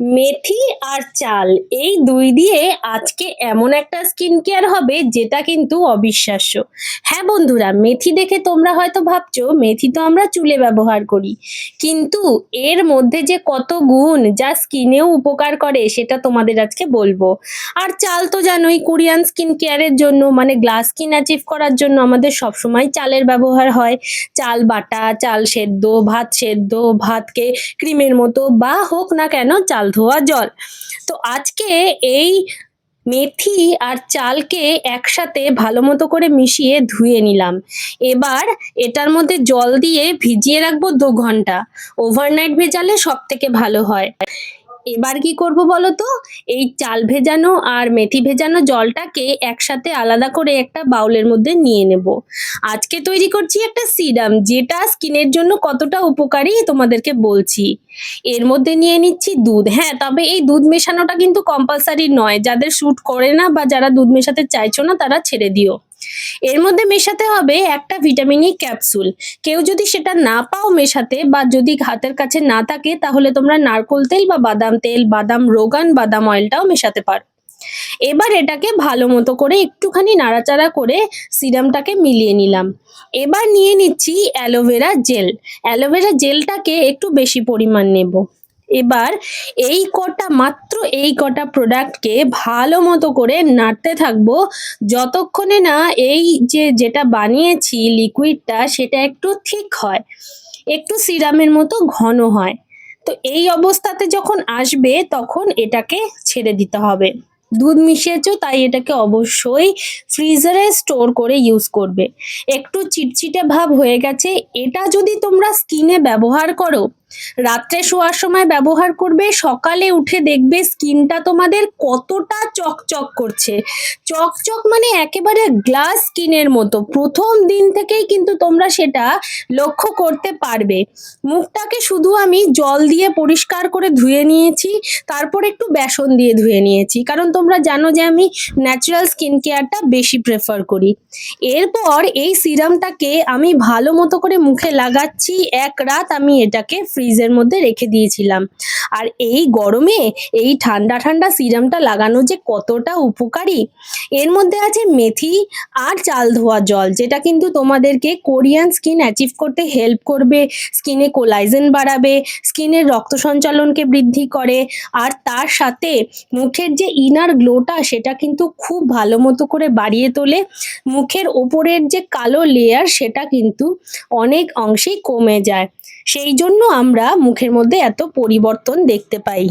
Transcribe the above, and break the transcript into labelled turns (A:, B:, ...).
A: মেথি আর চাল, এই দুই দিয়ে আজকে এমন একটা স্কিন কেয়ার হবে যেটা কিন্তু অবিশ্বাস্য। হ্যাঁ বন্ধুরা, মেথি দেখে তোমরা হয়তো ভাবছ, মেথি তো আমরা চুলে ব্যবহার করি। কিন্তু এর মধ্যে যে কত গুণ যা স্কিনেও উপকার করে, সেটা তোমাদের আজকে বলব। আর চাল তো জানোই, কোরিয়ান স্কিন কেয়ারের জন্য মানে গ্লাস স্কিন অ্যাচিভ করার জন্য আমাদের সবসময় চালের ব্যবহার হয়। চাল বাটা, চাল সেদ্ধ, ভাত সেদ্ধ, ভাতকে ক্রিমের মতো, বা হোক না কেন, চাল ধোয়া জল। তো আজকে এই মেথি আর চালকে একসাথে ভালো মতো করে মিশিয়ে ধুয়ে নিলাম। এবার এটার মধ্যে জল দিয়ে ভিজিয়ে রাখব দু ঘণ্টা। ওভারনাইট ভেজালে সব থেকে ভালো হয়। এবার কি করব বলো তো এই চাল ভেজানো আর মেথি ভেজানো জলটাকে একসাথে আলাদা করে একটা বাউলের মধ্যে নিয়ে নেব। আজকে তৈরি করছি একটা সিরাম, যেটা স্কিনের জন্য কতটা উপকারী তোমাদেরকে বলছি। এর মধ্যে নিয়ে নিচ্ছি দুধ। হ্যাঁ তবে এই দুধ মেশানোটা কিন্তু কম্পালসারি নয়। যাদের শ্যুট করে না বা যারা দুধ মেশাতে চাইছো না, তারা ছেড়ে দিও। এর মধ্যে মেশাতে হবে একটা ভিটামিন ই ক্যাপসুল। কেউ যদি সেটা না পাও মেশাতে বা যদি হাতের কাছে না থাকে, তাহলে তোমরা নারকোল তেল বা বাদাম তেল, বাদাম রোগান, বাদাম অয়েলটাও মেশাতে পারো। এবার এটাকে ভালো মতো করে একটুখানি নাড়াচাড়া করে সিরামটাকে মিলিয়ে নিলাম। এবার নিয়ে নিচ্ছি অ্যালোভেরা জেল। অ্যালোভেরা জেলটাকে একটু বেশি পরিমাণ নেব। এবার এই কটা মাত্র এই কটা প্রোডাক্টকে ভালো মতো করে নাড়তে থাকব। যতক্ষণে না এই যে যেটা বানিয়েছি লিকুইডটা সেটা একটু ঠিক হয়, একটু সিরামের মতো ঘন হয়। তো এই অবস্থাতে যখন আসবে, তখন এটাকে ছেড়ে দিতে হবে। দুধ মিশিয়েছো, তাই এটাকে অবশ্যই ফ্রিজারে স্টোর করে ইউজ করবে। একটু চিটচিটে ভাব হয়ে গেছে। এটা যদি তোমরা স্কিনে ব্যবহার করো রাত্রে শোয়ার সময় ব্যবহার করবে, সকালে উঠে দেখবে স্কিনটা তোমাদের কতটা চকচক করছে। চকচক মানে একেবারে গ্লাস স্কিনের মতো, প্রথম দিন থেকেই কিন্তু তোমরা সেটা লক্ষ্য করতে পারবে। মুখটাকে শুধু আমি জল দিয়ে পরিষ্কার করে ধুয়ে নিয়েছি, তারপর একটু বেসন দিয়ে ধুয়ে নিয়েছি, কারণ তোমরা জানো যে আমি ন্যাচারাল স্কিন কেয়ারটা বেশি প্রেফার করি। এরপর এই সিরামটাকে আমি ভালো মতো করে মুখে লাগাচ্ছি, এক রাত আমি এটাকে ফ্রিজের মধ্যে রেখে দিয়েছিলাম। আর এই গরমে এই ঠান্ডা ঠান্ডা সিরামটা লাগানো যে কতটা উপকারী। এর মধ্যে আছে মেথি আর চাল ধোয়া জল, যেটা কিন্তু তোমাদেরকে কোরিয়ান স্কিন অ্যাচিভ করতে হেল্প করবে স্কিনে কোলাইজেন বাড়াবে স্কিনের রক্ত সঞ্চালনকে বৃদ্ধি করে, আর তার সাথে মুখের যে ইনার গ্লোটা সেটা কিন্তু খুব ভালো মতো করে বাড়িয়ে তোলে। মুখের ওপরের যে কালো লেয়ার সেটা কিন্তু অনেক অংশেই কমে যায়। সেই জন্য আমরা মুখের মধ্যে এত পরিবর্তন দেখতে পাই।